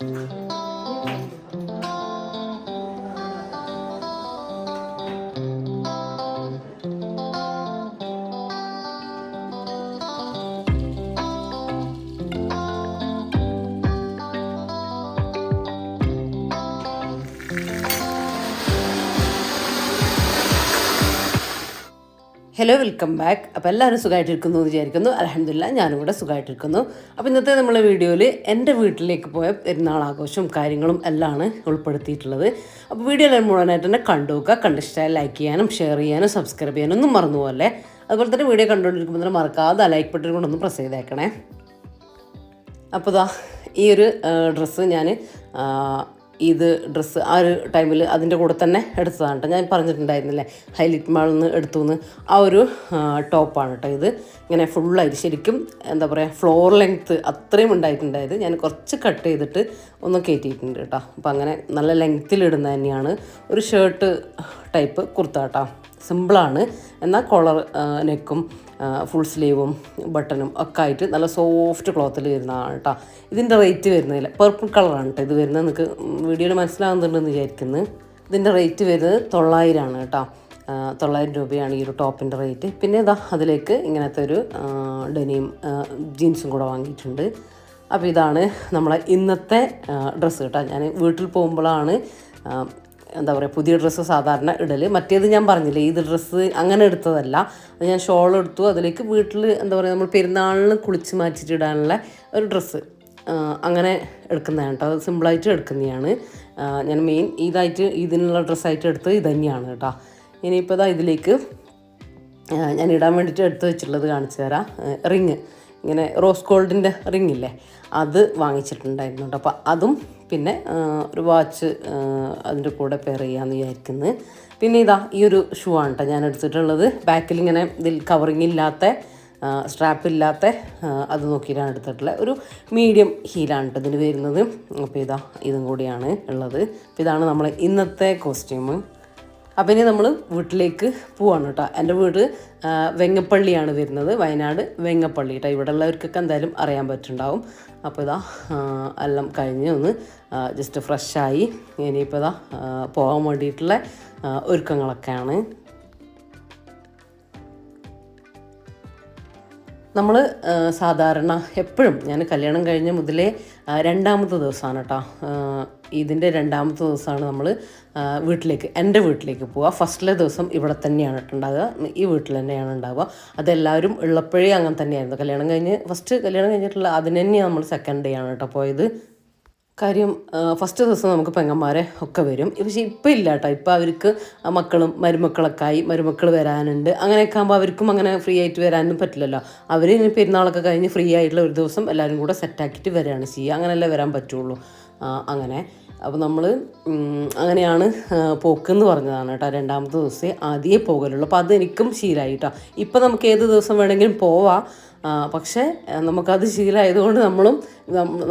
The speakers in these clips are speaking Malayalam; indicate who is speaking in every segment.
Speaker 1: you ഹലോ വെൽക്കം ബാക്ക് അപ്പോൾ എല്ലാവരും സുഖമായിട്ടിരിക്കുന്നു എന്ന് വിചാരിക്കുന്നു. അലഹമില്ല ഞാനും കൂടെ സുഖമായിട്ടിരിക്കുന്നു. അപ്പോൾ ഇന്നത്തെ നമ്മളെ വീഡിയോയിൽ എന്റെ വീട്ടിലേക്ക് പോയ പെരുന്നാൾ ആഘോഷവും കാര്യങ്ങളും എല്ലാമാണ് ഉൾപ്പെടുത്തിയിട്ടുള്ളത്. അപ്പോൾ വീഡിയോ എല്ലാം മുഴുവനായിട്ട് തന്നെ കണ്ടു നോക്കുക. കണ്ടിഷ്ടമായി ലൈക്ക് ചെയ്യാനും ഷെയർ ചെയ്യാനും സബ്സ്ക്രൈബ് ചെയ്യാനും ഒന്നും മറന്നു പോലെ അതുപോലെ തന്നെ വീഡിയോ കണ്ടുകൊണ്ടിരിക്കുമ്പോൾ തന്നെ മറക്കാതെ ലൈക്ക് ബട്ടൺ കൊണ്ടൊന്ന് പ്രസ് ചെയ്തേക്കണേ. അപ്പോൾ ഈ ഒരു ഡ്രസ്സ് ഞാൻ ഇത് ഡ്രസ്സ് ആ ഒരു ടൈമിൽ അതിന്റെ കൂടെ തന്നെ എടുത്തതാണ് കേട്ടോ ഞാൻ പറഞ്ഞിട്ടുണ്ടായിരുന്നില്ലേ ഹൈലൈറ്റ് മാളിൽ നിന്ന് എടുത്തു എന്ന് ആ ഒരു ടോപ്പാണ് കേട്ടോ ഇത്. ഇങ്ങനെ ഫുള്ളായിട്ട് ശരിക്കും എന്താ പറയുക ഫ്ലോർ ലെങ്ത്ത് അത്രയും ഉണ്ടായിട്ടുണ്ടായത് ഞാൻ കുറച്ച് കട്ട് ചെയ്തിട്ട് ഒന്ന് കയറ്റിയിട്ടുണ്ട് കേട്ടോ അപ്പോൾ അങ്ങനെ നല്ല ലെങ്ത്തിൽ തന്നെയാണ്. ഒരു ഷർട്ട് ടൈപ്പ് കുർത്ത കേട്ടോ സിമ്പിളാണ് എന്നാൽ കോളർ നെക്കും ഫുൾ സ്ലീവും ബട്ടണും ഒക്കെ ആയിട്ട് നല്ല സോഫ്റ്റ് ക്ലോത്തിൽ വരുന്നതാണ് കേട്ടോ ഇതിന്റെ റേറ്റ് വരുന്നതില്ല പർപ്പിൾ കളറാണ് കേട്ടോ ഇത് വരുന്നത് നിങ്ങൾക്ക് വീഡിയോയിൽ മനസ്സിലാകുന്നുണ്ടെന്ന് വിചാരിക്കുന്നു. ഇതിന്റെ റേറ്റ് വരുന്നത് തൊള്ളായിരമാണ് കേട്ടോ തൊള്ളായിരം രൂപയാണ് ഈ ഒരു ടോപ്പിന്റെ റേറ്റ് പിന്നെ ഇതാ അതിലേക്ക് ഇങ്ങനത്തെ ഒരു ഡെനിയും ജീൻസും കൂടെ വാങ്ങിയിട്ടുണ്ട്. അപ്പോൾ ഇതാണ് നമ്മളെ ഇന്നത്തെ ഡ്രസ്സ് കേട്ടോ ഞാൻ വീട്ടിൽ പോകുമ്പോഴാണ് എന്താ പറയുക പുതിയ ഡ്രസ്സ് സാധാരണ ഇടൽ മറ്റേത് ഞാൻ പറഞ്ഞില്ലേ ഈ ഡ്രസ്സ് അങ്ങനെ എടുത്തതല്ല. അത് ഞാൻ ഷോൾ എടുത്തു. അതിലേക്ക് വീട്ടിൽ എന്താ പറയുക നമ്മൾ പെരുന്നാളിന് കുളിച്ച് മാറ്റിയിട്ട് ഇടാനുള്ള ഒരു ഡ്രസ്സ് അങ്ങനെ എടുക്കുന്നതാണ് കേട്ടോ. അത് സിമ്പിളായിട്ട് എടുക്കുന്നതാണ്. ഞാൻ മെയിൻ ഇതായിട്ട് ഇതിനുള്ള ഡ്രസ്സായിട്ട് എടുത്തത് ഇത് തന്നെയാണ് കേട്ടോ. ഇനിയിപ്പോൾ ഇതാ ഇതിലേക്ക് ഞാൻ ഇടാൻ വേണ്ടിയിട്ട് എടുത്ത് വെച്ചിട്ടുള്ളത് കാണിച്ചു തരാം. റിങ്. ഇങ്ങനെ റോസ് ഗോൾഡിന്റെ റിങ് ഇല്ലേ? അത് വാങ്ങിച്ചിട്ടുണ്ടായിരുന്നു കേട്ടോ. അപ്പോൾ അതും പിന്നെ ഒരു വാച്ച് അതിന്റെ കൂടെ പെയർ ചെയ്യാമെന്ന് വിചാരിക്കുന്നത് പിന്നെ ഇതാ ഈ ഒരു ഷൂ ആണ് കേട്ടോ ഞാൻ എടുത്തിട്ടുള്ളത്. ബാക്കിൽ ഇങ്ങനെ ഇതിൽ കവറിങ് ഇല്ലാത്ത സ്ട്രാപ്പ് ഇല്ലാത്ത അത് നോക്കിയിട്ടാണ് എടുത്തിട്ടുള്ളത് ഒരു മീഡിയം ഹീലാണ് കേട്ടോ ഇതിന് വരുന്നത്. അപ്പോൾ ഇതാ ഇതും കൂടിയാണ് ഉള്ളത്. അപ്പോൾ ഇതാണ് നമ്മളെ ഇന്നത്തെ കോസ്റ്റ്യൂം അപ്പോൾ ഇനി നമ്മൾ വീട്ടിലേക്ക് പോവാണ് കേട്ടോ എന്റെ വീട് വെങ്ങപ്പള്ളിയാണ് വരുന്നത്. വയനാട് വെങ്ങപ്പള്ളി കേട്ടോ ഇവിടെ ഉള്ളവർക്കൊക്കെ എന്തായാലും അറിയാൻ പറ്റുണ്ടാവും. അപ്പോൾ ഇതാ എല്ലാം കഴിഞ്ഞ് ഒന്ന് ജസ്റ്റ് ഫ്രഷായി ഇനിയിപ്പോൾ ഇതാ പോകാൻ വേണ്ടിയിട്ടുള്ള ഒരുക്കങ്ങളൊക്കെയാണ്. നമ്മൾ സാധാരണ എപ്പോഴും ഞാൻ കല്യാണം കഴിഞ്ഞ മുതലേ രണ്ടാമത്തെ ദിവസമാണ് കേട്ടോ ഇതിന്റെ രണ്ടാമത്തെ ദിവസമാണ് നമ്മൾ വീട്ടിലേക്ക് എന്റെ വീട്ടിലേക്ക് പോവുക ഫസ്റ്റിലെ ദിവസം ഇവിടെ തന്നെയാണ് ഉണ്ടാകുക ഈ വീട്ടിൽ തന്നെയാണ് ഉണ്ടാവുക അതെല്ലാവരും ഉള്ളപ്പോഴേ അങ്ങനെ തന്നെയായിരുന്നു. കല്യാണം കഴിഞ്ഞ് ഫസ്റ്റ് കല്യാണം കഴിഞ്ഞിട്ടുള്ള അതിന് തന്നെയാണ് നമ്മൾ സെക്കൻഡ് ഡേ ആണ് കേട്ടോ പോയത്. കാര്യം ഫസ്റ്റ് ദിവസം നമുക്ക് പെങ്ങന്മാരെ ഒക്കെ വരും. പക്ഷേ ഇപ്പം ഇല്ല കേട്ടോ ഇപ്പം അവർക്ക് മക്കളും മരുമക്കളൊക്കെ ആയി മരുമക്കൾ വരാനുണ്ട്. അങ്ങനെയൊക്കെ ആകുമ്പോൾ അവർക്കും അങ്ങനെ ഫ്രീ ആയിട്ട് വരാനും പറ്റില്ലല്ലോ. അവർ ഇനി പെരുന്നാളൊക്കെ കഴിഞ്ഞ് ഫ്രീ ആയിട്ടുള്ള ഒരു ദിവസം എല്ലാവരും കൂടെ സെറ്റാക്കിയിട്ട് വരികയാണ് ചെയ്യുക അങ്ങനെയല്ലേ വരാൻ പറ്റുള്ളൂ. അങ്ങനെ. അപ്പോൾ നമ്മൾ അങ്ങനെയാണ് പോക്കെന്ന് പറഞ്ഞതാണ് കേട്ടോ രണ്ടാമത്തെ ദിവസമേ ആദ്യമേ പോകലുള്ളൂ. അപ്പോൾ അതെനിക്കും ശീലമായി കേട്ടോ ഇപ്പം നമുക്ക് ഏത് ദിവസം വേണമെങ്കിലും പോവാം. പക്ഷേ നമുക്കത് ശീലമായതുകൊണ്ട് നമ്മളും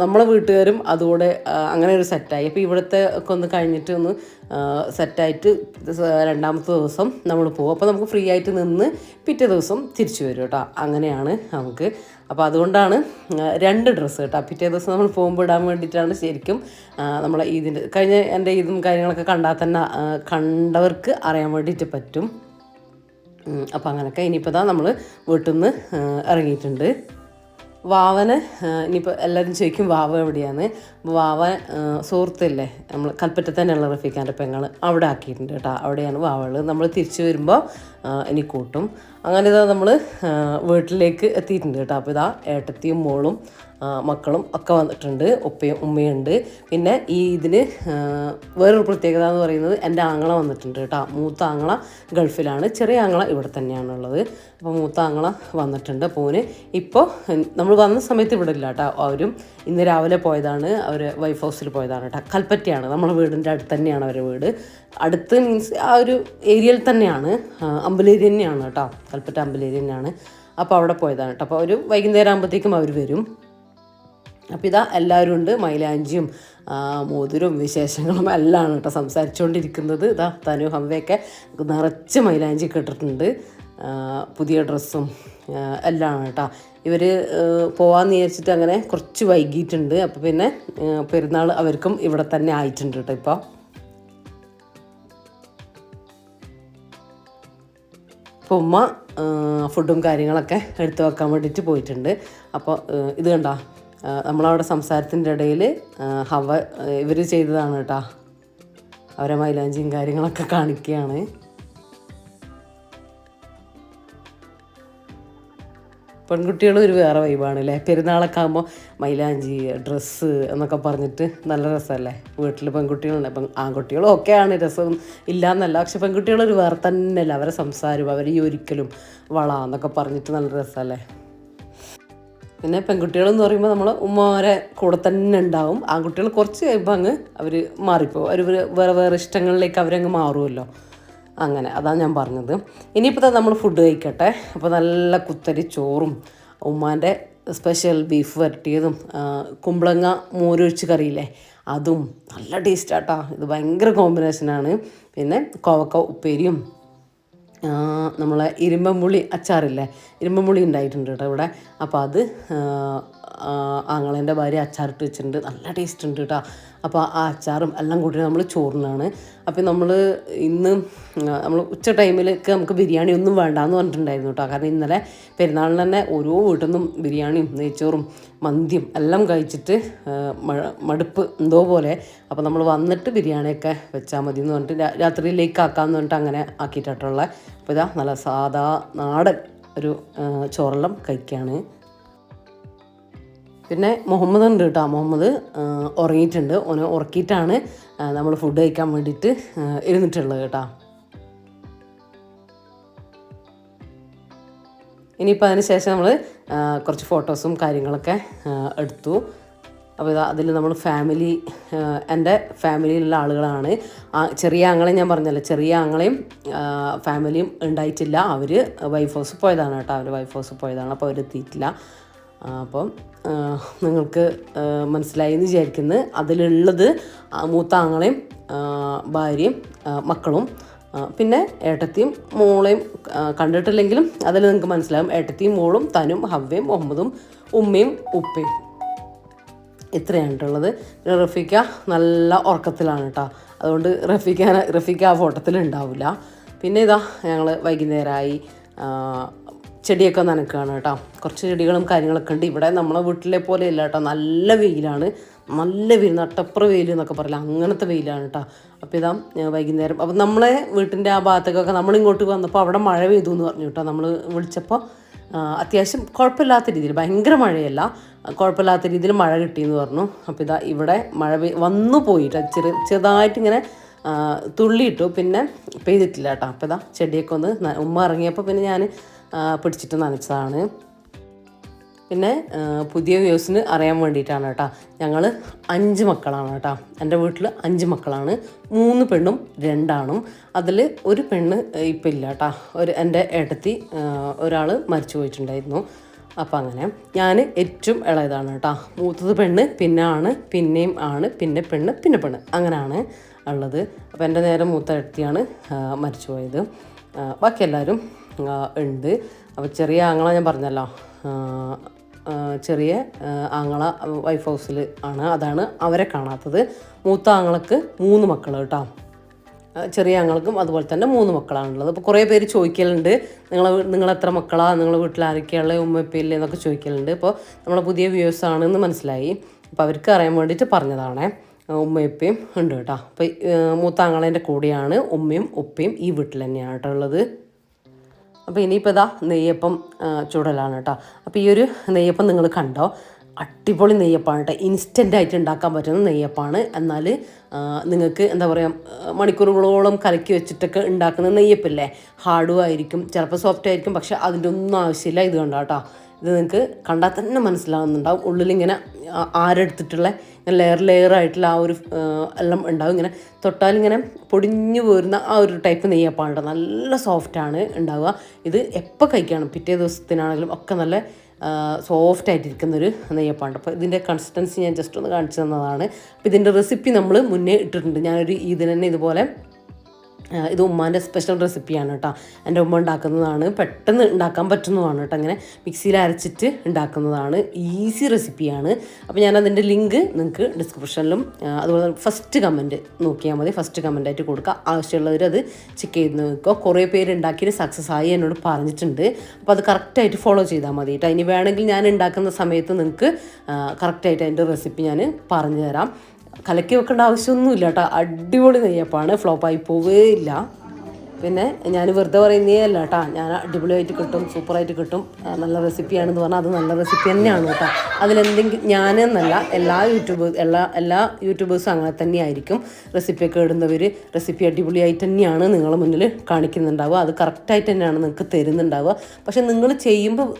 Speaker 1: നമ്മളെ വീട്ടുകാരും അതുകൂടെ അങ്ങനെ ഒരു സെറ്റായി. അപ്പോൾ ഇവിടുത്തെ ഒക്കെ ഒന്ന് കഴിഞ്ഞിട്ട് ഒന്ന് സെറ്റായിട്ട് രണ്ടാമത്തെ ദിവസം നമ്മൾ പോകും അപ്പോൾ നമുക്ക് ഫ്രീ ആയിട്ട് നിന്ന് പിറ്റേ ദിവസം തിരിച്ചു വരും കേട്ടോ. അങ്ങനെയാണ് നമുക്ക്. അപ്പോൾ അതുകൊണ്ടാണ് രണ്ട് ഡ്രസ്സ് കേട്ടോ. പിറ്റേ ദിവസം നമ്മൾ പോകുമ്പോൾ ഇടാൻ വേണ്ടിയിട്ടാണ് ശരിക്കും നമ്മളെ ഇതിന്റെ കഴിഞ്ഞ എന്റെ ഇതും കാര്യങ്ങളൊക്കെ കണ്ടാൽ തന്നെ കണ്ടവർക്ക് അറിയാൻ വേണ്ടിയിട്ട് പറ്റും. അപ്പോൾ അങ്ങനെയൊക്കെ ഇനിയിപ്പോൾ ഇതാ നമ്മൾ വീട്ടിൽ നിന്ന് ഇറങ്ങിയിട്ടുണ്ട്. വാവന് ഇനിയിപ്പോൾ എല്ലാവരും ചോദിക്കും വാവ എവിടെയാണ്? വാവ സുഹൃത്തല്ലേ? നമ്മൾ കൽപ്പറ്റ തന്നെയുള്ള റഫീഖാന്റെ പെങ്ങൾ അവിടെ ആക്കിയിട്ടുണ്ട് കേട്ടോ. അവിടെയാണ് വാവകൾ നമ്മൾ തിരിച്ചു വരുമ്പോൾ ഇനി കൂട്ടും. അങ്ങനെ ഇതാ നമ്മൾ വീട്ടിലേക്ക് എത്തിയിട്ടുണ്ട് കേട്ടോ. അപ്പോൾ ഇതാ ഏട്ടത്തിയും മോളും മക്കളും ഒക്കെ വന്നിട്ടുണ്ട് ഉപ്പയും ഉമ്മയുണ്ട് പിന്നെ ഈ ഇതിന് വേറൊരു പ്രത്യേകത എന്ന് പറയുന്നത് എന്റെ ആങ്ങള വന്നിട്ടുണ്ട് കേട്ടോ. മൂത്ത ആങ്ങള ഗൾഫിലാണ്. ചെറിയ ആങ്ങള ഇവിടെ തന്നെയാണുള്ളത് അപ്പോൾ മൂത്ത ആങ്ങള വന്നിട്ടുണ്ട് പോന്. ഇപ്പോൾ നമ്മൾ വന്ന സമയത്ത് ഇവിടെ ഇല്ല കേട്ടോ. അവരും ഇന്ന് രാവിലെ പോയതാണ്. അവർ വൈഫ് ഹൗസിൽ പോയതാണ് കേട്ടോ. കൽപ്പറ്റയാണ്. നമ്മുടെ വീടിന്റെ അടുത്ത് തന്നെയാണ് അവരുടെ വീട്. അടുത്ത് മീൻസ് ആ ഒരു ഏരിയയിൽ തന്നെയാണ്. അമ്പലേരി തന്നെയാണ് കേട്ടോ. കൽപ്പറ്റ അമ്പലേരി തന്നെയാണ്. അപ്പോൾ അവിടെ പോയതാണ് കേട്ടോ. അപ്പോൾ ഒരു വൈകുന്നേരം ആകുമ്പോഴത്തേക്കും അവർ വരും. അപ്പോൾ ഇതാ എല്ലാവരും ഉണ്ട്. മൈലാഞ്ചിയും മോതിരും വിശേഷങ്ങളും എല്ലാം കേട്ടോ സംസാരിച്ചുകൊണ്ടിരിക്കുന്നത് ഇതാ തനു ഹംവയൊക്കെ നിറച്ച് മൈലാഞ്ചി കേട്ടിട്ടുണ്ട് പുതിയ ഡ്രസ്സും എല്ലാം കേട്ടോ. ഇവർ പോകാമെന്ന് വിചാരിച്ചിട്ട് അങ്ങനെ കുറച്ച് വൈകിയിട്ടുണ്ട്. അപ്പോൾ പിന്നെ പെരുന്നാൾ അവർക്കും ഇവിടെ തന്നെ ആയിട്ടുണ്ട് കേട്ടോ ഇപ്പോൾ അപ്പോൾ ഉമ്മ ഫുഡും കാര്യങ്ങളൊക്കെ എടുത്തു വെക്കാൻ വേണ്ടിയിട്ട് പോയിട്ടുണ്ട്. അപ്പോൾ ഇത് കണ്ടോ? നമ്മളവിടെ സംസാരത്തിന്റെ ഇടയിൽ ഹവ ഇവർ ചെയ്തതാണ് കേട്ടോ. അവരെ മൈലാഞ്ചിയും കാര്യങ്ങളൊക്കെ കാണിക്കുകയാണ്. പെൺകുട്ടികൾ ഒരു വേറെ വൈബാണ് അല്ലേ പെരുന്നാളൊക്കെ ആകുമ്പോൾ മൈലാഞ്ചി ഡ്രസ്സ് എന്നൊക്കെ പറഞ്ഞിട്ട് നല്ല രസമല്ലേ? വീട്ടിൽ പെൺകുട്ടികളുണ്ട് അപ്പം ആൺകുട്ടികളും ഒക്കെയാണ് രസം ഇല്ല എന്നല്ല പക്ഷെ പെൺകുട്ടികൾ ഒരു വേറെ തന്നെയല്ല? അവരെ സംസാരവും അവരെ ഈ ഒരിക്കലും വള എന്നൊക്കെ പറഞ്ഞിട്ട് നല്ല രസമല്ലേ? പിന്നെ പെൺകുട്ടികളെന്ന് പറയുമ്പോൾ നമ്മൾ ഉമ്മമാരെ കൂടെ തന്നെ ഉണ്ടാവും. ആൺകുട്ടികൾ കുറച്ച് കഴിയുമ്പോൾ അങ്ങ് അവർ മാറിപ്പോവും. അവർ വേറെ വേറെ ഇഷ്ടങ്ങളിലേക്ക് അവരങ്ങ് മാറുമല്ലോ അങ്ങനെ അതാണ് ഞാൻ പറഞ്ഞത്. ഇനിയിപ്പോൾ നമ്മൾ ഫുഡ് കഴിക്കട്ടെ. അപ്പോൾ നല്ല കുത്തരി ചോറും ഉമ്മാന്റെ സ്പെഷ്യൽ ബീഫ് വരട്ടിയതും കുമ്പളങ്ങ മോരൊഴിച്ച് കറിയില്ലേ അതും നല്ല ടേസ്റ്റാട്ടോ ഇത് ഭയങ്കര കോമ്പിനേഷനാണ് പിന്നെ കോവക്ക ഉപ്പേരിയും നമ്മളെ ഇരുമ്പമ്പുളി അച്ചാറില്ലേ? ഇരുമ്പമ്പുളി ഉണ്ടായിട്ടുണ്ട് കേട്ടോ ഇവിടെ. അപ്പോൾ അത് ആങ്ങളേന്റെ ഭാര്യ അച്ചാറിട്ട് വെച്ചിട്ടുണ്ട്. നല്ല ടേസ്റ്റ് ഉണ്ട് കേട്ടോ അപ്പോൾ ആ അച്ചാറും എല്ലാം കൂട്ടി നമ്മൾ ചോറിനാണ്. അപ്പോൾ നമ്മൾ ഇന്ന് നമ്മൾ ഉച്ച ടൈമിലൊക്കെ നമുക്ക് ബിരിയാണി ഒന്നും വേണ്ടാന്ന് പറഞ്ഞിട്ടുണ്ടായിരുന്നു കേട്ടോ കാരണം ഇന്നലെ പെരുന്നാളിന് തന്നെ ഓരോ വീട്ടിൽ നിന്നും ബിരിയാണിയും നെയ്ച്ചോറും മന്തിയും എല്ലാം കഴിച്ചിട്ട് മടുപ്പ് എന്തോ പോലെ. അപ്പോൾ നമ്മൾ വന്നിട്ട് ബിരിയാണിയൊക്കെ വെച്ചാൽ മതി എന്ന് പറഞ്ഞിട്ട് രാത്രിയിലേക്ക് ആക്കാമെന്ന് പറഞ്ഞിട്ട് അങ്ങനെ ആക്കിയിട്ടുള്ള അപ്പോൾ ഇതാ നല്ല സാധാ നാടൻ ഒരു ചോറെല്ലാം കഴിക്കുകയാണ് പിന്നെ മുഹമ്മദ് ഉണ്ട് കേട്ടോ. മുഹമ്മദ് ഉറങ്ങിയിട്ടുണ്ട്. ഓനെ ഉറക്കിയിട്ടാണ് നമ്മൾ ഫുഡ് കഴിക്കാൻ വേണ്ടിയിട്ട് ഇരുന്നിട്ടുള്ളത് കേട്ടോ. ഇനിയിപ്പോൾ അതിന് ശേഷം നമ്മൾ കുറച്ച് ഫോട്ടോസും കാര്യങ്ങളൊക്കെ എടുത്തു. അപ്പോൾ ഇതാ അതിൽ നമ്മൾ ഫാമിലി എന്റെ ഫാമിലിയിലുള്ള ആളുകളാണ്. ചെറിയ ആങ്ങളെ ഞാൻ പറഞ്ഞല്ലോ ചെറിയ ആങ്ങളെയും ഫാമിലിയും ഉണ്ടായിട്ടില്ല. അവർ വൈഫ് ഹൗസ് പോയതാണ് കേട്ടോ. അവർ വൈഫ് ഹൗസ് പോയതാണ്. അപ്പോൾ അവരെത്തിയിട്ടില്ല. അപ്പം നിങ്ങൾക്ക് മനസ്സിലായി എന്ന് വിചാരിക്കുന്നത് അതിലുള്ളത് മൂത്താങ്ങളെയും ഭാര്യയും മക്കളും പിന്നെ ഏട്ടത്തിയും മോളെയും കണ്ടിട്ടില്ലെങ്കിലും അതിൽ നിങ്ങൾക്ക് മനസ്സിലാവും. ഏട്ടത്തിയും മോളും തനും ഹവ്വയും മുഹമ്മദും ഉമ്മയും ഉപ്പയും. ഇത്രയാണ് കേട്ടുള്ളത് റഫീക്ക നല്ല ഉറക്കത്തിലാണ് കേട്ടോ. അതുകൊണ്ട് റഫീക്ക റഫീക്ക ആ ഫോട്ടത്തിൽ ഉണ്ടാവില്ല. പിന്നെ ഇതാ ഞങ്ങൾ വൈകുന്നേരമായി ചെടിയൊക്കെ നനക്കുകയാണ് കേട്ടോ. കുറച്ച് ചെടികളും കാര്യങ്ങളൊക്കെ ഉണ്ട്. ഇവിടെ നമ്മളെ വീട്ടിലെ പോലെ ഇല്ല കേട്ടോ. നല്ല വെയിലാണ്. നല്ല വെയിൽ നട്ടപ്പുറ വെയിൽ എന്നൊക്കെ പറയില്ല? അങ്ങനത്തെ വെയിലാണ് കേട്ടോ. അപ്പോൾ ഇതാ വൈകുന്നേരം. അപ്പം നമ്മളെ വീട്ടിന്റെ ആ ഭാഗത്തേക്കൊക്കെ നമ്മളിങ്ങോട്ട് വന്നപ്പോൾ അവിടെ മഴ പെയ്തു എന്ന് പറഞ്ഞു കേട്ടോ. നമ്മൾ വിളിച്ചപ്പോൾ അത്യാവശ്യം കുഴപ്പമില്ലാത്ത രീതിയിൽ ഭയങ്കര മഴയല്ല കുഴപ്പമില്ലാത്ത രീതിയിൽ മഴ കിട്ടിയെന്ന് പറഞ്ഞു. അപ്പോൾ ഇതാ ഇവിടെ മഴ പെയ് വന്നു പോയിട്ട് ചെറു ചെറുതായിട്ട് ഇങ്ങനെ തുള്ളിയിട്ടു. പിന്നെ പെയ്തിട്ടില്ല കേട്ടോ. അപ്പോൾ ഇതാ ചെടിയൊക്കെ ഒന്ന് ഉമ്മ ഇറങ്ങിയപ്പോൾ പിന്നെ ഞാൻ പിടിച്ചിട്ട് നനച്ചതാണ്. പിന്നെ പുതിയ വ്യൂസിന് അറിയാൻ വേണ്ടിയിട്ടാണ് കേട്ടോ. ഞങ്ങൾ അഞ്ച് മക്കളാണ് കേട്ടോ. എന്റെ വീട്ടിൽ അഞ്ച് മക്കളാണ്. മൂന്ന് പെണ്ണും രണ്ടാണും. അതിൽ ഒരു പെണ്ണ് ഇപ്പം ഇല്ല കേട്ടോ. ഒരു എന്റെ ഏട്ടത്തി ഒരാൾ മരിച്ചു പോയിട്ടുണ്ടായിരുന്നു. അപ്പം അങ്ങനെ. ഞാൻ ഏറ്റവും ഇളയതാണ് കേട്ടോ. മൂത്തത് പെണ്ണ് പിന്നെ ആണ് പിന്നെയും ആണ് പിന്നെ പെണ്ണ് പിന്നെ പെണ്ണ്. അങ്ങനെയാണ് ഉള്ളത്. അപ്പോൾ എന്റെ നേരെ മൂത്ത ഏട്ടത്തിയാണ് മരിച്ചു പോയത്. ബാക്കി എല്ലാവരും ഉണ്ട്. അപ്പോൾ ചെറിയ ആങ്ങള ഞാൻ പറഞ്ഞല്ലോ. ചെറിയ ആങ്ങള വൈഫ് ഹൗസിൽ ആണ്. അതാണ് അവരെ കാണാത്തത്. മൂത്ത ആങ്ങളക്ക് മൂന്ന് മക്കൾ കേട്ടോ ചെറിയ ആങ്ങൾക്കും അതുപോലെ തന്നെ മൂന്ന് മക്കളാണുള്ളത്. അപ്പോൾ കുറേ പേര് ചോദിക്കലുണ്ട്. നിങ്ങൾ നിങ്ങൾ എത്ര മക്കളാ? നിങ്ങളെ വീട്ടിൽ ആരൊക്കെയുള്ള ഉമ്മപ്പില്ലേ എന്നൊക്കെ ചോദിക്കലുണ്ട്. അപ്പോൾ നമ്മളെ പുതിയ വ്യൂസ് ആണെന്ന് മനസ്സിലായി. അപ്പോൾ അവർക്ക് അറിയാൻ വേണ്ടിയിട്ട് പറഞ്ഞതാണേ. ഉമ്മയപ്പയും ഉണ്ട് കേട്ടോ അപ്പോൾ മൂത്ത ആങ്ങളേന്റെ കൂടെയാണ് ഉമ്മയും ഉപ്പയും ഈ വീട്ടിൽ തന്നെയാണ് കേട്ടോ ഉള്ളത്. അപ്പോൾ ഇനിയിപ്പോൾ ഇതാ നെയ്യപ്പം ചൂടലാണ് കേട്ടോ. അപ്പോൾ ഈ ഒരു നെയ്യപ്പം നിങ്ങൾ കണ്ടോ? അടിപൊളി നെയ്യപ്പാണ് കേട്ടോ. ഇൻസ്റ്റന്റ് ആയിട്ട് ഉണ്ടാക്കാൻ പറ്റുന്ന നെയ്യപ്പാണ്. എന്നാൽ നിങ്ങൾക്ക് എന്താ പറയുക മണിക്കൂറുകളോളം കലക്കി വെച്ചിട്ടൊക്കെ ഉണ്ടാക്കുന്ന നെയ്യപ്പില്ലേ? ഹാർഡും ആയിരിക്കും ചിലപ്പോൾ സോഫ്റ്റ് ആയിരിക്കും പക്ഷെ അതിന്റെ ഒന്നും ആവശ്യമില്ല ഇത് കണ്ടോ കേട്ടോ. ഇത് നിങ്ങൾക്ക് കണ്ടാൽ തന്നെ മനസ്സിലാവുന്നുണ്ടാവും. ഉള്ളിലിങ്ങനെ ആരെടുത്തിട്ടുള്ള ലെയർ ലെയർ ആയിട്ടുള്ള ആ ഒരു എല്ലാം ഉണ്ടാവും. ഇങ്ങനെ തൊട്ടാലിങ്ങനെ പൊടിഞ്ഞു പോരുന്ന ആ ഒരു ടൈപ്പ് നെയ്യപ്പാണ് നല്ല സോഫ്റ്റാണ് ഉണ്ടാവുക. ഇത് എപ്പോൾ കഴിക്കണം? പിറ്റേ ദിവസത്തിനാണെങ്കിലും ഒക്കെ നല്ല സോഫ്റ്റ് ആയിട്ടിരിക്കുന്നൊരു നെയ്യപ്പാണ് അപ്പോൾ ഇതിന്റെ കൺസിസ്റ്റൻസി ഞാൻ ജസ്റ്റ് ഒന്ന് കാണിച്ചു തന്നതാണ്. അപ്പോൾ ഇതിന്റെ റെസിപ്പി നമ്മൾ മുന്നേ ഇട്ടിട്ടുണ്ട്. ഞാനൊരു ഇതിന് തന്നെ ഇതുപോലെ ഇത് ഉമ്മാന്റെ സ്പെഷ്യൽ റെസിപ്പിയാണ് കേട്ടോ എന്റെ ഉമ്മ ഉണ്ടാക്കുന്നതാണ് പെട്ടെന്ന് ഉണ്ടാക്കാൻ പറ്റുന്നതാണ് കേട്ടോ അങ്ങനെ മിക്സിയിൽ അരച്ചിട്ട് ഉണ്ടാക്കുന്നതാണ് ഈസി റെസിപ്പിയാണ് അപ്പോൾ ഞാൻ അതിന്റെ ലിങ്ക് നിങ്ങൾക്ക് ഡിസ്ക്രിപ്ഷനിലും അതുപോലെ അതുപോലെ ഫസ്റ്റ് കമന്റ് നോക്കിയാൽ മതി. ഫസ്റ്റ് കമന്റായിട്ട് കൊടുക്കുക ആവശ്യമുള്ളവർ അത് ചെക്ക് ചെയ്ത് നോക്കുക. കുറേ പേര് ഉണ്ടാക്കിയിട്ട് സക്സസ് ആയി എന്നോട് പറഞ്ഞിട്ടുണ്ട്. അപ്പോൾ അത് കറക്റ്റായിട്ട് ഫോളോ ചെയ്താൽ മതി കേട്ടോ ഇനി വേണമെങ്കിൽ ഞാൻ ഉണ്ടാക്കുന്ന സമയത്ത് നിങ്ങൾക്ക് കറക്റ്റായിട്ട് അതിന്റെ റെസിപ്പി ഞാൻ പറഞ്ഞു തരാം കലക്കി വെക്കേണ്ട ആവശ്യമൊന്നുമില്ല കേട്ടോ. അടിപൊളി നെയ്യപ്പാണ്. ഫ്ലോപ്പായി പോവേ ഇല്ല പിന്നെ ഞാൻ വെറുതെ പറയുന്നേ അല്ല കേട്ടോ. ഞാൻ അടിപൊളിയായിട്ട് കിട്ടും സൂപ്പറായിട്ട് കിട്ടും. നല്ല റെസിപ്പിയാണെന്ന് പറഞ്ഞാൽ അത് നല്ല റെസിപ്പി തന്നെയാണ് കേട്ടോ. അതിലെന്തെങ്കിലും ഞാനെന്നല്ല എല്ലാ യൂട്യൂബ് എല്ലാ എല്ലാ യൂട്യൂബേഴ്സും അങ്ങനെ തന്നെയായിരിക്കും റെസിപ്പിയൊക്കെ ഇടുന്നവർ റെസിപ്പി അടിപൊളിയായിട്ട് തന്നെയാണ് നിങ്ങളുടെ മുന്നിൽ കാണിക്കുന്നുണ്ടാവുക. അത് കറക്റ്റായിട്ട് തന്നെയാണ് നിങ്ങൾക്ക് തരുന്നുണ്ടാവുക. പക്ഷെ നിങ്ങൾ ചെയ്യുമ്പോൾ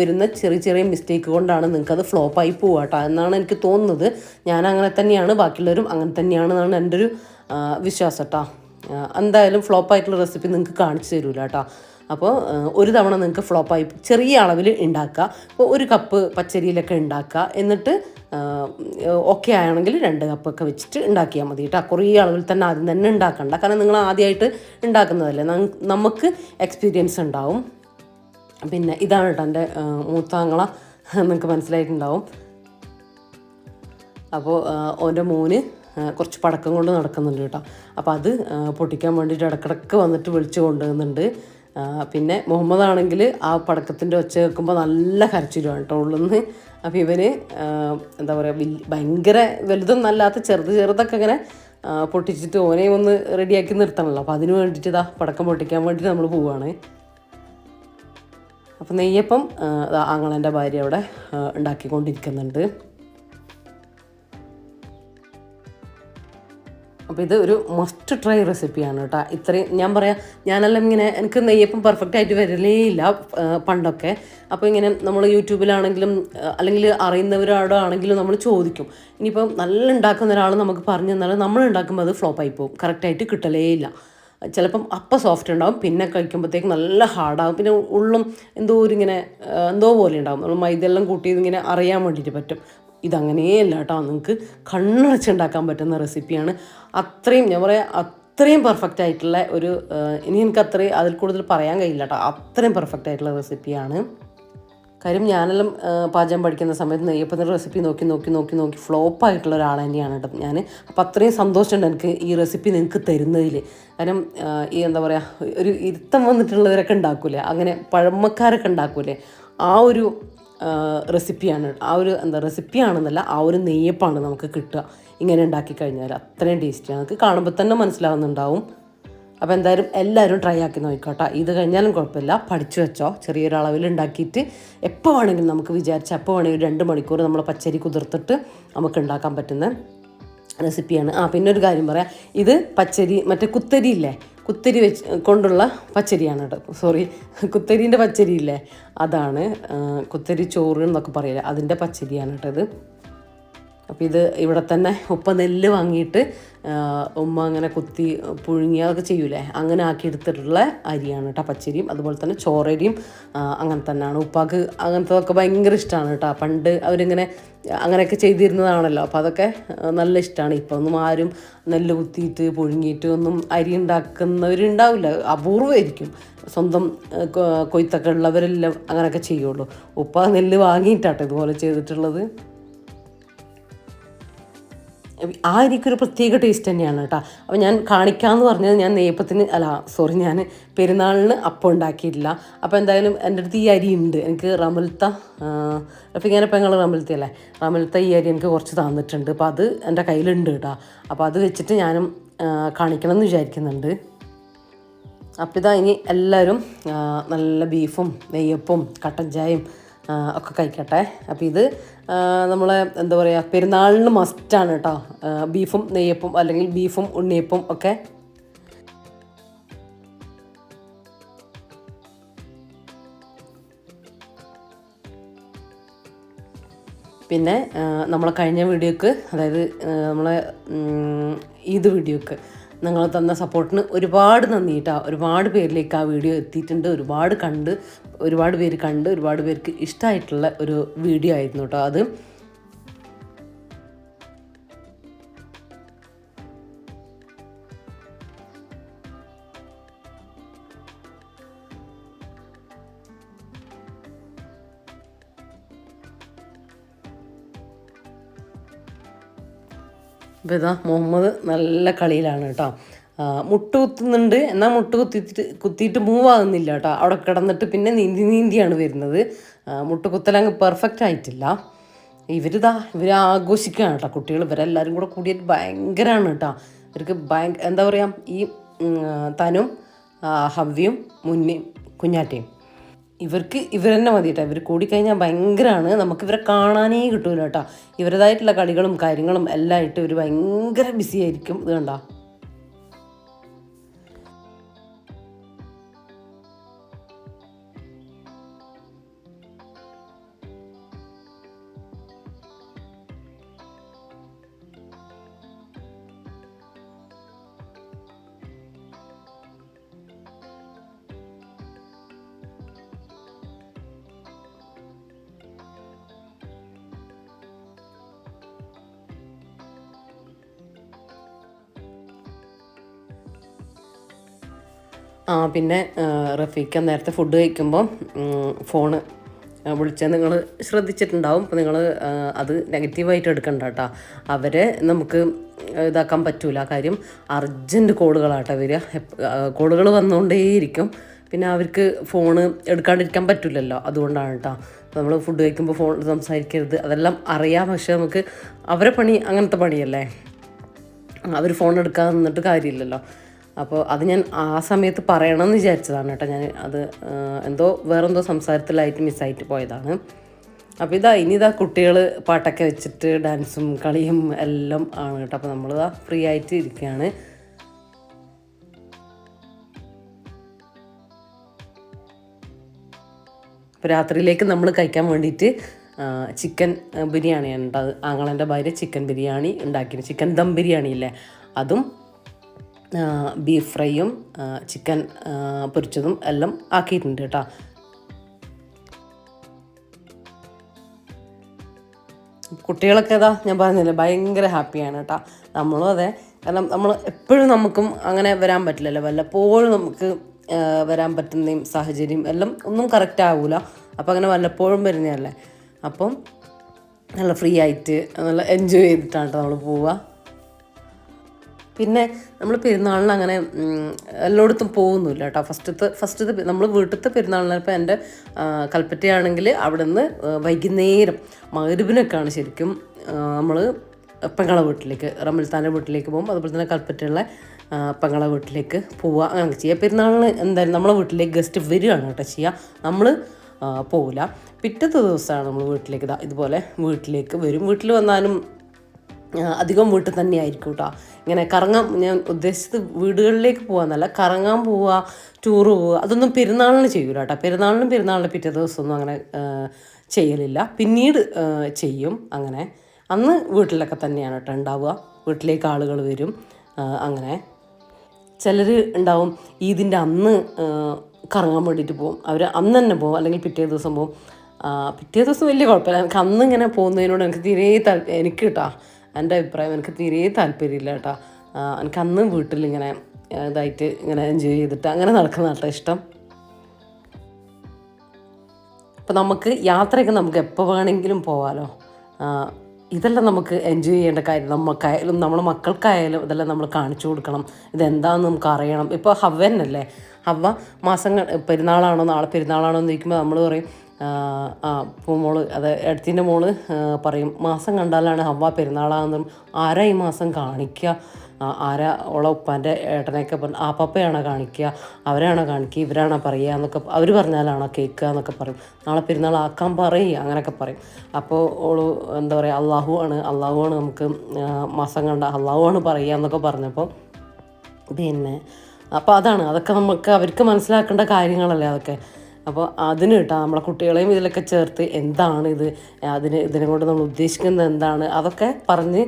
Speaker 1: വരുന്ന ചെറിയ ചെറിയ മിസ്റ്റേക്ക് കൊണ്ടാണ് നിങ്ങൾക്കത് ഫ്ലോപ്പായി പോവുക കേട്ടോ. എന്നാണ് എനിക്ക് തോന്നുന്നത്. ഞാൻ അങ്ങനെ തന്നെയാണ്. ബാക്കിയുള്ളവരും അങ്ങനെ തന്നെയാണെന്നാണ് എന്റെ ഒരു വിശ്വാസം കേട്ടോ. എന്തായാലും ഫ്ലോപ്പായിട്ടുള്ള റെസിപ്പി നിങ്ങൾക്ക് കാണിച്ചു തരൂല കേട്ടോ അപ്പോൾ ഒരു തവണ നിങ്ങൾക്ക് ഫ്ലോപ്പായി ചെറിയ അളവിൽ ഉണ്ടാക്കുക അപ്പോൾ ഒരു കപ്പ് പച്ചരിയിലൊക്കെ ഉണ്ടാക്കുക എന്നിട്ട് ഓക്കെ ആണെങ്കിൽ രണ്ട് കപ്പൊക്കെ വെച്ചിട്ട് ഉണ്ടാക്കിയാൽ മതി കേട്ടോ കുറേ അളവിൽ തന്നെ ആദ്യം തന്നെ ഉണ്ടാക്കണ്ട കാരണം നിങ്ങൾ ആദ്യമായിട്ട് ഉണ്ടാക്കുന്നതല്ലേ നമുക്ക് എക്സ്പീരിയൻസ് ഉണ്ടാവും പിന്നെ ഇതാണ് കേട്ടോ എന്റെ മൂത്താങ്ങള. നിങ്ങൾക്ക് മനസ്സിലായിട്ടുണ്ടാവും. അപ്പോൾ ഓന്റെ മോന് കുറച്ച് പടക്കം കൊണ്ട് നടക്കുന്നുണ്ട് കേട്ടോ. അപ്പോൾ അത് പൊട്ടിക്കാൻ വേണ്ടിയിട്ട് ഇടക്കിടക്ക് വന്നിട്ട് വിളിച്ചു കൊണ്ടുവരുന്നുണ്ട്. പിന്നെ മുഹമ്മദ് ആണെങ്കിൽ ആ പടക്കത്തിന്റെ ഒച്ച കേൾക്കുമ്പോൾ നല്ല കരച്ചിലാണ് കേട്ടോ. ഉള്ളുന്ന് അപ്പോൾ ഇവന് എന്താ പറയുക വലിയ ഭയങ്കര വലുതൊന്നും അല്ലാത്ത ചെറുത് ചെറുതൊക്കെ ഇങ്ങനെ പൊട്ടിച്ചിട്ട് ഓനെയും ഒന്ന് റെഡിയാക്കി നിർത്തണമല്ലോ അപ്പോൾ അതിന് വേണ്ടിയിട്ട് ഇതാ പടക്കം പൊട്ടിക്കാൻ വേണ്ടിയിട്ട് നമ്മൾ പോവുകയാണ് അപ്പം നെയ്യപ്പം ആങ്ങളന്റെ ഭാര്യ അവിടെ ഉണ്ടാക്കിക്കൊണ്ടിരിക്കുന്നുണ്ട്. അപ്പോൾ ഇത് ഒരു മസ്റ്റ് ട്രൈ റെസിപ്പിയാണ് കേട്ടോ. ഇത്രയും ഞാൻ പറയാം ഞാനെല്ലാം ഇങ്ങനെ എനിക്ക് നെയ്യപ്പം പെർഫെക്റ്റ് ആയിട്ട് വരലേ ഇല്ല പണ്ടൊക്കെ. അപ്പോൾ ഇങ്ങനെ നമ്മൾ യൂട്യൂബിലാണെങ്കിലും അല്ലെങ്കിൽ അറിയുന്നവരോടോ ആണെങ്കിലും നമ്മൾ ചോദിക്കും. ഇനിയിപ്പം നല്ല ഉണ്ടാക്കുന്ന ഒരാൾ നമുക്ക് പറഞ്ഞു തന്നാൽ നമ്മൾ ഉണ്ടാക്കുമ്പോൾ അത് ഫ്ലോപ്പായി പോകും. കറക്റ്റായിട്ട് കിട്ടലേ ഇല്ല ചിലപ്പം അപ്പം സോഫ്റ്റ് ഉണ്ടാവും പിന്നെ കഴിക്കുമ്പോഴത്തേക്കും നല്ല ഹാർഡാകും പിന്നെ ഉള്ളും എന്തോ ഒരു ഇങ്ങനെ എന്തോ പോലെ ഉണ്ടാകും നമ്മൾ മൈദെല്ലാം കൂട്ടി ഇങ്ങനെ അറിയാൻ വേണ്ടിയിട്ട് പറ്റും. ഇതങ്ങനെയല്ല കേട്ടോ നിങ്ങൾക്ക് കണ്ണടച്ചുണ്ടാക്കാൻ പറ്റുന്ന റെസിപ്പിയാണ്. അത്രയും ഞാൻ പറയാം അത്രയും പെർഫെക്റ്റ് ആയിട്ടുള്ള ഒരു ഇനി എനിക്ക് അത്രയും അതിൽ കൂടുതൽ പറയാൻ കഴിയില്ല കേട്ടോ അത്രയും പെർഫെക്റ്റ് ആയിട്ടുള്ള റെസിപ്പിയാണ്. കാര്യം ഞാനെല്ലാം പാചകം പഠിക്കുന്ന സമയത്ത് നെയ്യപ്പത്തിന്റെ റെസിപ്പി നോക്കി നോക്കി നോക്കി നോക്കി ഫ്ലോപ്പ് ആയിട്ടുള്ള ഒരാൾ തന്നെയാണ് കേട്ടോ ഞാൻ അപ്പോൾ അത്രയും സന്തോഷമുണ്ട് എനിക്ക് ഈ റെസിപ്പി നിങ്ങൾക്ക് തരുന്നതിൽ കാരണം ഈ എന്താ പറയുക ഒരു ഇരുത്തം വന്നിട്ടുള്ളവരൊക്കെ ഉണ്ടാക്കൂലേ? അങ്ങനെ പഴമക്കാരൊക്കെ ഉണ്ടാക്കൂലേ? ആ ഒരു റെസിപ്പിയാണ്. ആ ഒരു എന്താ റെസിപ്പിയാണെന്നല്ല ആ ഒരു നെയ്യപ്പാണ് നമുക്ക് കിട്ടുക. ഇങ്ങനെ ഉണ്ടാക്കി കഴിഞ്ഞാൽ അത്രയും ടേസ്റ്റിയാണ് നമുക്ക് കാണുമ്പോൾ തന്നെ മനസ്സിലാവുന്നുണ്ടാവും. അപ്പോൾ എന്തായാലും എല്ലാവരും ട്രൈ ആക്കി നോക്കിക്കോട്ടെ. ഇത് കഴിഞ്ഞാലും കുഴപ്പമില്ല. പഠിച്ചു വെച്ചോ. ചെറിയൊരളവിൽ ഉണ്ടാക്കിയിട്ട് എപ്പോൾ വേണമെങ്കിലും നമുക്ക് വിചാരിച്ച എപ്പോൾ വേണമെങ്കിലും രണ്ട് മണിക്കൂർ നമ്മൾ പച്ചരി കുതിർത്തിട്ട് നമുക്ക് ഉണ്ടാക്കാൻ പറ്റുന്ന റെസിപ്പിയാണ്. ആ പിന്നെ ഒരു കാര്യം പറയാം. ഇത് പച്ചരി മറ്റേ കുത്തരി ഇല്ലേ? കുത്തരി വെച്ച് കൊണ്ടുള്ള പച്ചരിയാണ് കേട്ടോ. സോറി കുത്തരീന്റെ പച്ചരിയില്ലേ? അതാണ് കുത്തരി ചോറ് എന്നൊക്കെ പറയില്ല അതിന്റെ പച്ചരിയാണ് കേട്ടോ ഇത്. അപ്പോൾ ഇത് ഇവിടെ തന്നെ ഉപ്പ നെല്ല് വാങ്ങിയിട്ട് ഉമ്മ അങ്ങനെ കുത്തി പുഴുങ്ങി അതൊക്കെ ചെയ്യൂലേ? അങ്ങനെ ആക്കി എടുത്തിട്ടുള്ള അരിയാണ് കേട്ടോ പച്ചരിയും അതുപോലെ തന്നെ ചോറരിയും അങ്ങനെ തന്നെയാണ്. ഉപ്പാക്ക് അങ്ങനത്തതൊക്കെ ഭയങ്കര ഇഷ്ടമാണ് കേട്ടോ പണ്ട് അവരിങ്ങനെ അങ്ങനെയൊക്കെ ചെയ്തിരുന്നതാണല്ലോ. അപ്പോൾ അതൊക്കെ നല്ല ഇഷ്ടമാണ് ഇപ്പോൾ ഒന്നും ആരും നെല്ല് കുത്തിയിട്ട് പുഴുങ്ങിയിട്ട് ഒന്നും അരി ഉണ്ടാക്കുന്നവരുണ്ടാവില്ല. അപൂർവമായിരിക്കും. സ്വന്തം കൊയ്ത്തൊക്കെ ഉള്ളവരെല്ലാം അങ്ങനെയൊക്കെ ചെയ്യുള്ളൂ. ഉപ്പ നെല്ല് വാങ്ങിയിട്ടാട്ടോ ഇതുപോലെ ചെയ്തിട്ടുള്ളത്. ആ അരിക്കൊരു പ്രത്യേക ടേസ്റ്റ് തന്നെയാണ് കേട്ടോ. അപ്പോൾ ഞാൻ കാണിക്കാമെന്ന് പറഞ്ഞത് ഞാൻ നെയ്യപ്പത്തിന് അല്ല സോറി ഞാൻ പെരുന്നാളിന് അപ്പം ഉണ്ടാക്കിയിട്ടില്ല. അപ്പോൾ എന്തായാലും എന്റെ അടുത്ത് ഈ അരി ഉണ്ട്. എനിക്ക് റമൽത്ത റഫിങ്ങനെ ഇപ്പം റമൽത്ത അല്ലേ റമൽത്ത ഈ അരി എനിക്ക് കുറച്ച് തന്നിട്ടുണ്ട്. അപ്പോൾ അത് എന്റെ കയ്യിലുണ്ട് കേട്ടോ. അപ്പോൾ അത് വെച്ചിട്ട് ഞാനും കാണിക്കണം എന്ന് വിചാരിക്കുന്നുണ്ട്. അപ്പോൾ ഇതാ ഇനി എല്ലാവരും നല്ല ബീഫും നെയ്യപ്പും കട്ടൻ ചായയും ഒക്കെ കഴിക്കട്ടെ. അപ്പോൾ ഇത് നമ്മളെ എന്താ പറയുക പെരുന്നാളിന് മസ്റ്റാണ് കേട്ടോ ബീഫും നെയ്യപ്പും അല്ലെങ്കിൽ ബീഫും ഉണ്ണിയപ്പും ഒക്കെ. പിന്നെ നമ്മളെ കഴിഞ്ഞ വീഡിയോക്ക് അതായത് നമ്മളെ ഈദ് വീഡിയോക്ക് നിങ്ങൾ തന്ന സപ്പോർട്ടിന് ഒരുപാട് നന്ദി കേട്ടോ ഒരുപാട് പേരിലേക്ക് ആ വീഡിയോ എത്തിയിട്ടുണ്ട്. ഒരുപാട് കണ്ട് ഒരുപാട് പേര് കണ്ട് ഒരുപാട് പേർക്ക് ഇഷ്ടമായിട്ടുള്ള ഒരു വീഡിയോ ആയിരുന്നു കേട്ടോ അത്. അപ്പോൾ ഇതാ മുഹമ്മദ് നല്ല കളിയിലാണ് കേട്ടോ മുട്ട് കുത്തുന്നുണ്ട്. എന്നാൽ മുട്ട് കുത്തിയിട്ട് കുത്തിയിട്ട് മൂവ് ആകുന്നില്ല കേട്ടോ. അവിടെ കിടന്നിട്ട് പിന്നെ നീന്തി നീന്തിയാണ് വരുന്നത്. മുട്ട് കുത്തലങ്ങ് പെർഫെക്റ്റ് ആയിട്ടില്ല. ഇവരിതാ ഇവർ ആഘോഷിക്കുകയാണ് കേട്ടോ. കുട്ടികൾ ഇവരെല്ലാവരും കൂടെ കൂടിയിട്ട് ഭയങ്കരമാണ് കേട്ടോ. ഇവർക്ക് ഭയങ്കര എന്താ പറയുക ഈ തനും ഹവ്യും മുന്നേയും കുഞ്ഞാറ്റയും. ഇവർക്ക് ഇവർ തന്നെ മതി കേട്ടോ. ഇവർ കൂടിക്കഴിഞ്ഞാൽ ഭയങ്കരമാണ് നമുക്ക് ഇവരെ കാണാനേ കിട്ടൂല കേട്ടോ. ഇവരുടേതായിട്ടുള്ള കളികളും കാര്യങ്ങളും എല്ലാം ആയിട്ട് ഇവർ ഭയങ്കര ബിസി ആയിരിക്കും. ഇത് കണ്ടോ. പിന്നെ റഫീക്ക നേരത്തെ ഫുഡ് കഴിക്കുമ്പോൾ ഫോണ് വിളിച്ചാൽ നിങ്ങൾ ശ്രദ്ധിച്ചിട്ടുണ്ടാവും. അപ്പോൾ നിങ്ങൾ അത് നെഗറ്റീവായിട്ട് എടുക്കണ്ട കേട്ടോ. അവരെ നമുക്ക് ഇതാക്കാൻ പറ്റൂല. കാര്യം അർജന്റ് കോളുകളാട്ടോ വരിക. കോളുകൾ വന്നുകൊണ്ടേയിരിക്കും പിന്നെ അവർക്ക് ഫോണ് എടുക്കാണ്ടിരിക്കാൻ പറ്റില്ലല്ലോ അതുകൊണ്ടാണ് കേട്ടോ. നമ്മൾ ഫുഡ് കഴിക്കുമ്പോൾ ഫോൺ സംസാരിക്കരുത്. അതെല്ലാം അറിയാം. പക്ഷേ നമുക്ക് അവരെ പണി അങ്ങനത്തെ പണിയല്ലേ? അവർ ഫോൺ എടുക്കാതെ നിന്നിട്ട് കാര്യമില്ലല്ലോ. അപ്പോൾ അത് ഞാൻ ആ സമയത്ത് പറയണമെന്ന് വിചാരിച്ചതാണ് കേട്ടോ. ഞാൻ അത് എന്തോ വേറെന്തോ സംസാരത്തിലായിട്ട് മിസ്സായിട്ട് പോയതാണ്. അപ്പോൾ ഇതാ ഇനി ഇതാ കുട്ടികൾ പാട്ടൊക്കെ വെച്ചിട്ട് ഡാൻസും കളിയും എല്ലാം ആണ് കേട്ടോ. അപ്പോൾ നമ്മളിതാ ഫ്രീ ആയിട്ട് ഇരിക്കുകയാണ്. അപ്പോൾ രാത്രിയിലേക്ക് നമ്മൾ കഴിക്കാൻ വേണ്ടിയിട്ട് ചിക്കൻ ബിരിയാണി ബിരിയാണിയാണ് ഉണ്ടായത് ആങ്ങളന്റെ ഭാര്യ ചിക്കൻ ബിരിയാണി ഉണ്ടാക്കിയിരുന്നു ചിക്കൻ ദം ബിരിയാണി ഇല്ലേ? അതും ബീഫ് ഫ്രൈയും ചിക്കൻ പൊരിച്ചതും എല്ലാം ആക്കിയിട്ടുണ്ട് കേട്ടോ. കുട്ടികളൊക്കെ ഇതാ ഞാൻ പറഞ്ഞില്ലേ ഭയങ്കര ഹാപ്പിയാണ് കേട്ടോ. നമ്മളും അതെ. കാരണം നമ്മൾ എപ്പോഴും നമുക്കും അങ്ങനെ വരാൻ പറ്റില്ലല്ലോ. വല്ലപ്പോഴും നമുക്ക് വരാൻ പറ്റുന്നതും സാഹചര്യം എല്ലാം ഒന്നും കറക്റ്റ് ആകൂല അപ്പോൾ അങ്ങനെ വല്ലപ്പോഴും വരുന്നതല്ലേ. അപ്പം നല്ല ഫ്രീ ആയിട്ട് നല്ല എൻജോയ് ചെയ്തിട്ടാണ് നമ്മൾ പോവുക. പിന്നെ നമ്മൾ പെരുന്നാളിന് അങ്ങനെ എല്ലായിടത്തും പോകുന്നില്ല കേട്ടോ. ഫസ്റ്റത്തെ ഫസ്റ്റത്തെ നമ്മൾ വീട്ടിലത്തെ പെരുന്നാളിന് ഇപ്പോൾ എന്റെ കൽപ്പറ്റയാണെങ്കിൽ അവിടെ നിന്ന് വൈകുന്നേരം മകരുവിനൊക്കെയാണ് ശരിക്കും നമ്മൾ പെങ്ങളെ വീട്ടിലേക്ക് റമൽത്താന്റെ വീട്ടിലേക്ക് പോകും അതുപോലെ തന്നെ കൽപ്പറ്റയുള്ള പെങ്ങളെ വീട്ടിലേക്ക് പോവുക അങ്ങനെ ചെയ്യുക പെരുന്നാളിന് എന്തായാലും നമ്മളെ വീട്ടിലേക്ക് ഗസ്റ്റ് വരികയാണ് കേട്ടോ ചെയ്യുക നമ്മൾ പോവില്ല. പിറ്റത്തെ ദിവസമാണ് നമ്മൾ വീട്ടിലേക്ക് ഇതുപോലെ വീട്ടിലേക്ക് വരും. വീട്ടിൽ വന്നാലും അധികം വീട്ടിൽ തന്നെ ആയിരിക്കും കേട്ടോ ഇങ്ങനെ കറങ്ങാൻ ഞാൻ ഉദ്ദേശിച്ചത് വീടുകളിലേക്ക് പോകാന്നല്ല കറങ്ങാൻ പോവുക ടൂറ് പോവുക അതൊന്നും പെരുന്നാളിന് ചെയ്യൂല കേട്ടോ പെരുന്നാളിനും പെരുന്നാളിന് പിറ്റേ ദിവസമൊന്നും അങ്ങനെ ചെയ്യലില്ല. പിന്നീട് ചെയ്യും അങ്ങനെ. അന്ന് വീട്ടിലൊക്കെ തന്നെയാണ് കേട്ടോ ഉണ്ടാവുക. വീട്ടിലേക്ക് ആളുകൾ വരും അങ്ങനെ. ചിലർ ഉണ്ടാവും ഈദിന്റെ അന്ന് കറങ്ങാൻ വേണ്ടിയിട്ട് പോകും അവർ അന്ന് തന്നെ പോകും അല്ലെങ്കിൽ പിറ്റേ ദിവസം പോകും പിറ്റേ ദിവസം വലിയ കുഴപ്പമില്ല. എനിക്ക് അന്ന് ഇങ്ങനെ പോകുന്നതിനോട് എനിക്ക് തീരെ എനിക്ക് കേട്ടോ എന്റെ അഭിപ്രായം എനിക്ക് തീരെ താല്പര്യമില്ല കേട്ടോ. എനിക്ക് അന്ന് വീട്ടിലിങ്ങനെ ഇതായിട്ട് ഇങ്ങനെ എൻജോയ് ചെയ്തിട്ട് അങ്ങനെ നടക്കുന്ന കേട്ടോ ഇഷ്ടം. അപ്പം നമുക്ക് യാത്രയൊക്കെ നമുക്ക് എപ്പോൾ വേണമെങ്കിലും പോവാലോ. ഇതെല്ലാം നമുക്ക് എൻജോയ് ചെയ്യേണ്ട കാര്യം നമുക്കായാലും നമ്മൾ മക്കൾക്കായാലും ഇതെല്ലാം നമ്മൾ കാണിച്ചു കൊടുക്കണം. ഇതെന്താണെന്ന് നമുക്ക് അറിയണം. ഇപ്പോൾ ഹവ്വന്നല്ലേ? ഹവ്വ മാസങ്ങൾ പെരുന്നാളാണോ നാളെ പെരുന്നാളാണോ എന്ന് ചോദിക്കുമ്പോൾ നമ്മൾ പറയും ആ, മോൾ അത് എടുത്തിന്റെ മോൾ പറയും മാസം കണ്ടാലാണ് ഹവ്വ പെരുന്നാളാണെന്നും ആരാ ഈ മാസം കാണിക്കുക ആരാ ഓളെ ഉപ്പാന്റെ ഏട്ടനെയൊക്കെ പറഞ്ഞു ആ പപ്പയാണോ കാണിക്കുക അവരാണോ കാണിക്കുക ഇവരാണോ പറയുക? എന്നൊക്കെ അവർ പറഞ്ഞാലാണോ കേൾക്കുക എന്നൊക്കെ പറയും. നാളെ പെരുന്നാൾ ആക്കാൻ പറയും അങ്ങനെയൊക്കെ പറയും. അപ്പോൾ ഓൾ എന്താ പറയുക അള്ളാഹു ആണ് അള്ളാഹു ആണ് നമുക്ക് മാസം കണ്ട അള്ളാഹു ആണ് പറയുക എന്നൊക്കെ പറഞ്ഞപ്പോൾ പിന്നെ അപ്പോൾ അതാണ് അതൊക്കെ നമുക്ക് അവർക്ക് മനസ്സിലാക്കേണ്ട കാര്യങ്ങളല്ലേ അതൊക്കെ. അപ്പോൾ അതിന് കേട്ടോ നമ്മളെ കുട്ടികളെയും ഇതിലൊക്കെ ചേർത്ത് എന്താണ് ഇത് അതിന് ഇതിനെ കൊണ്ട് നമ്മൾ ഉദ്ദേശിക്കുന്നത് എന്താണ്? അതൊക്കെ പറഞ്ഞ്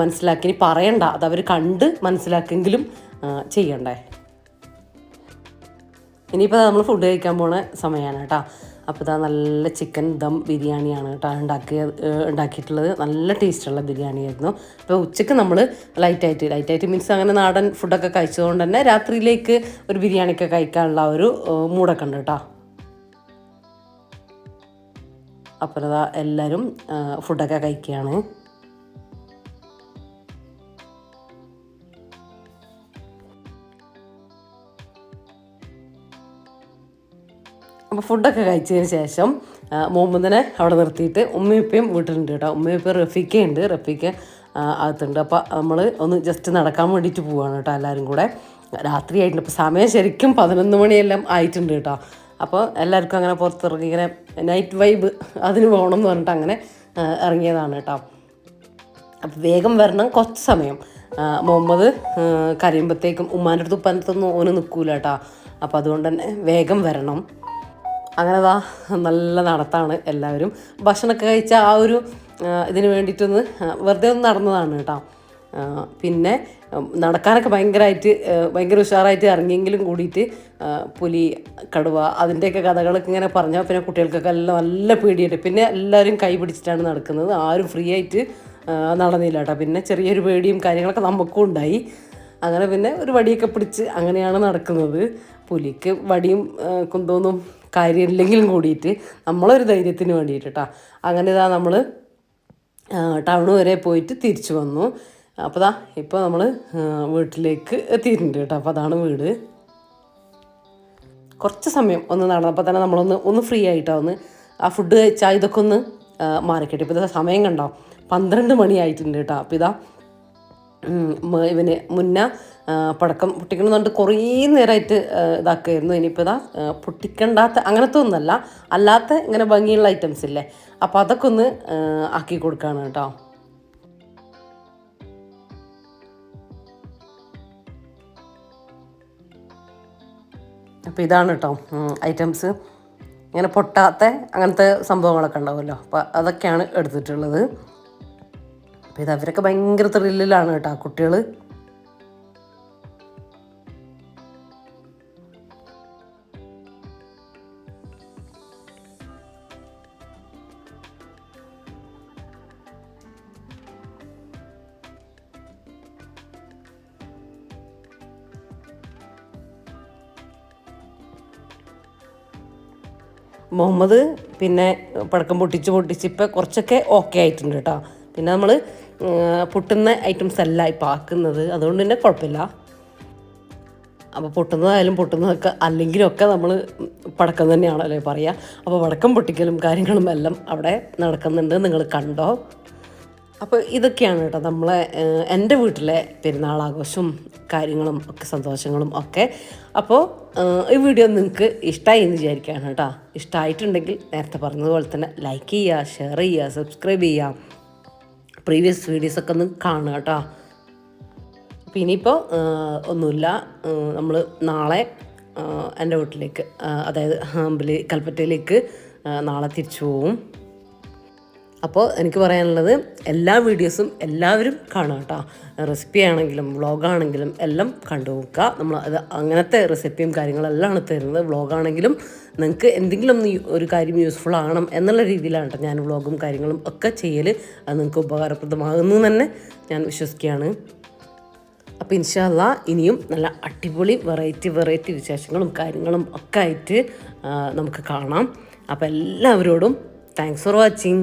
Speaker 1: മനസ്സിലാക്കി പറയണ്ട. അത് അവർ കണ്ട് മനസ്സിലാക്കെങ്കിലും ചെയ്യണ്ടേ? ഇനിയിപ്പോൾ നമ്മൾ ഫുഡ് കഴിക്കാൻ പോണ സമയമാണ് കേട്ടോ. അപ്പോൾ ഇതാ നല്ല ചിക്കൻ ദം ബിരിയാണിയാണ് കേട്ടോ ഉണ്ടാക്കിയ ഉണ്ടാക്കിയിട്ടുള്ളത്. നല്ല ടേസ്റ്റുള്ള ബിരിയാണിയായിരുന്നു. അപ്പോൾ ഉച്ചയ്ക്ക് നമ്മൾ ലൈറ്റായിട്ട് ലൈറ്റായിട്ട് മീൻസ് അങ്ങനെ നാടൻ ഫുഡൊക്കെ കഴിച്ചതുകൊണ്ട് തന്നെ രാത്രിയിലേക്ക് ഒരു ബിരിയാണിയൊക്കെ കഴിക്കാനുള്ള ഒരു മൂടൊക്കെ ഉണ്ട് കേട്ടോ. അപ്പോൾ അതാ എല്ലാവരും ഫുഡൊക്കെ കഴിക്കുകയാണ്. അപ്പോൾ ഫുഡൊക്കെ കഴിച്ചതിന് ശേഷം മുഹമ്മദിനെ അവിടെ നിർത്തിയിട്ട് ഉമ്മയപ്പയും വീട്ടിലുണ്ട് കേട്ടോ. ഉമ്മയിപ്പ റഫിക്ക ഉണ്ട് റഫിക്ക അകത്തുണ്ട്. അപ്പോൾ നമ്മൾ ഒന്ന് ജസ്റ്റ് നടക്കാൻ വേണ്ടിയിട്ട് പോവാണ് കേട്ടോ എല്ലാവരും കൂടെ. രാത്രിയായിട്ടുണ്ട്. ഇപ്പോൾ സമയം ശരിക്കും പതിനൊന്ന് മണിയെല്ലാം ആയിട്ടുണ്ട് കേട്ടോ. അപ്പോൾ എല്ലാവർക്കും അങ്ങനെ പുറത്തിറങ്ങി ഇങ്ങനെ നൈറ്റ് വൈബ് അതിന് പോകണം എന്ന് പറഞ്ഞിട്ട് അങ്ങനെ ഇറങ്ങിയതാണ് കേട്ടോ. അപ്പോൾ വേഗം വരണം കുറച്ച് സമയം. മുഹമ്മദ് കരയുമ്പോഴത്തേക്കും ഉമ്മാന്റെ അടുത്ത് ഉപ്പാനത്തൊന്നും ഓന് നിൽക്കൂല കേട്ടോ. അപ്പം അതുകൊണ്ട് തന്നെ വേഗം വരണം. അങ്ങനെ ദാ നല്ല നടത്താണ് എല്ലാവരും. ഭക്ഷണമൊക്കെ കഴിച്ച ആ ഒരു ഇതിന് വേണ്ടിയിട്ടൊന്ന് വെറുതെ ഒന്ന് നടന്നതാണ് കേട്ടോ. പിന്നെ നടക്കാനൊക്കെ ഭയങ്കരമായിട്ട് ഭയങ്കര ഉഷാറായിട്ട് ഇറങ്ങിയെങ്കിലും കൂടിയിട്ട് പുലി കടുവ അതിന്റെയൊക്കെ കഥകളൊക്കെ ഇങ്ങനെ പറഞ്ഞാൽ പിന്നെ കുട്ടികൾക്കൊക്കെ എല്ലാം നല്ല പേടിയുണ്ട്. പിന്നെ എല്ലാവരും കൈ പിടിച്ചിട്ടാണ് നടക്കുന്നത്. ആരും ഫ്രീ ആയിട്ട് നടന്നില്ല കേട്ടോ. പിന്നെ ചെറിയൊരു പേടിയും കാര്യങ്ങളൊക്കെ നമുക്കും ഉണ്ടായി. അങ്ങനെ പിന്നെ ഒരു വടിയൊക്കെ പിടിച്ച് അങ്ങനെയാണ് നടക്കുന്നത്. പുലിക്ക് വടിയും കുന്തോന്നും കാര്യമില്ലെങ്കിലും കൂടിയിട്ട് നമ്മളൊരു ധൈര്യത്തിന് വേണ്ടിയിട്ട് കേട്ടോ അങ്ങനെ ഇതാ നമ്മൾ ടൗൺ വരെ പോയിട്ട് തിരിച്ചു വന്നു. അപ്പോൾ ദാ ഇപ്പോൾ നമ്മൾ വീട്ടിലേക്ക് എത്തിയിട്ടുണ്ട് കേട്ടോ. അപ്പോൾ അതാണ് വീട്. കുറച്ച് സമയം ഒന്ന് നടന്നപ്പോൾ തന്നെ നമ്മളൊന്ന് ഒന്ന് ഫ്രീ ആയിട്ടോ ഒന്ന് ആ ഫുഡ് കഴിച്ചാൽ ഇതൊക്കെ ഒന്ന് മാറിക്കട്ടെ. ഇപ്പോൾ ഇതാ സമയം കണ്ടോ? പന്ത്രണ്ട് മണിയായിട്ടുണ്ട് കേട്ടോ. അപ്പോൾ ഇതാ ഇവന് മുന്ന പടക്കം പൊട്ടിക്കണമെന്ന് പറഞ്ഞിട്ട് കുറേ നേരമായിട്ട് ഇതാക്കുമായിരുന്നു ഇനിയിപ്പോൾ ഇതാ പൊട്ടിക്കണ്ടാത്ത അങ്ങനത്തെ ഒന്നല്ല അല്ലാത്ത ഇങ്ങനെ ഭംഗിയുള്ള ഐറ്റംസ് ഇല്ലേ? അപ്പോൾ അതൊക്കെ ഒന്ന് ആക്കി കൊടുക്കുകയാണ് കേട്ടോ. അപ്പോൾ ഇതാണ് കേട്ടോ ഐറ്റംസ് ഇങ്ങനെ പൊട്ടാത്ത അങ്ങനത്തെ സംഭവങ്ങളൊക്കെ ഉണ്ടാവുമല്ലോ. അപ്പോൾ അതൊക്കെയാണ് എടുത്തിട്ടുള്ളത്. അപ്പോൾ ഇത് അവരൊക്കെ ഭയങ്കര ത്രില്ലിലാണ് കേട്ടോ ആ കുട്ടികൾ മുഹമ്മദ് പിന്നെ പടക്കം പൊട്ടിച്ച് പൊട്ടിച്ച് ഇപ്പം കുറച്ചൊക്കെ ഓക്കെ ആയിട്ടുണ്ട് കേട്ടോ പിന്നെ നമ്മൾ പൊട്ടുന്ന ഐറ്റംസ് അല്ല ഇപ്പം ആക്കുന്നത്. അതുകൊണ്ട് തന്നെ കുഴപ്പമില്ല. അപ്പോൾ പൊട്ടുന്നതായാലും പൊട്ടുന്നതൊക്കെ അല്ലെങ്കിലൊക്കെ നമ്മൾ പടക്കം തന്നെയാണല്ലോ പറയുക അപ്പോൾ പടക്കം പൊട്ടിക്കലും കാര്യങ്ങളും എല്ലാം അവിടെ നടക്കുന്നുണ്ട്. നിങ്ങൾ കണ്ടോ? അപ്പോൾ ഇതൊക്കെയാണ് കേട്ടോ നമ്മളെ എന്റെ വീട്ടിലെ പെരുന്നാൾ ആഘോഷവും കാര്യങ്ങളും ഒക്കെ സന്തോഷങ്ങളും ഒക്കെ. അപ്പോൾ ഈ വീഡിയോ നിങ്ങൾക്ക് ഇഷ്ടമായി എന്ന് വിചാരിക്കുകയാണ് കേട്ടോ. ഇഷ്ടമായിട്ടുണ്ടെങ്കിൽ നേരത്തെ പറഞ്ഞതുപോലെ തന്നെ ലൈക്ക് ചെയ്യുക ഷെയർ ചെയ്യുക സബ്സ്ക്രൈബ് ചെയ്യുക. പ്രീവിയസ് വീഡിയോസൊക്കെ ഒന്ന് കാണുക കേട്ടോ. അപ്പോൾ ഇനിയിപ്പോൾ ഒന്നുമില്ല. നമ്മൾ നാളെ എന്റെ വീട്ടിലേക്ക് അതായത് ഹംബലി കൽപ്പറ്റയിലേക്ക് നാളെ തിരിച്ചു പോവും. അപ്പോൾ എനിക്ക് പറയാനുള്ളത് എല്ലാ വീഡിയോസും എല്ലാവരും കാണുക കേട്ടോ. റെസിപ്പി ആണെങ്കിലും വ്ളോഗാണെങ്കിലും എല്ലാം കണ്ടു നോക്കുക. നമ്മൾ അത് അങ്ങനത്തെ റെസിപ്പിയും കാര്യങ്ങളെല്ലാം തരുന്നത്. വ്ളോഗാണെങ്കിലും നിങ്ങൾക്ക് എന്തെങ്കിലും ഒന്ന് ഒരു കാര്യം യൂസ്ഫുൾ ആകണം എന്നുള്ള രീതിയിലാണ് കേട്ടോ ഞാൻ വ്ളോഗും കാര്യങ്ങളും ഒക്കെ ചെയ്യൽ അത് നിങ്ങൾക്ക് ഉപകാരപ്രദമാകുന്നു തന്നെ ഞാൻ വിശ്വസിക്കുകയാണ്. അപ്പോൾ ഇൻഷാല്ല ഇനിയും നല്ല അടിപൊളി വെറൈറ്റി വെറൈറ്റി വിശേഷങ്ങളും കാര്യങ്ങളും ഒക്കെ ആയിട്ട് നമുക്ക് കാണാം. അപ്പോൾ എല്ലാവരോടും താങ്ക്സ് ഫോർ വാച്ചിങ്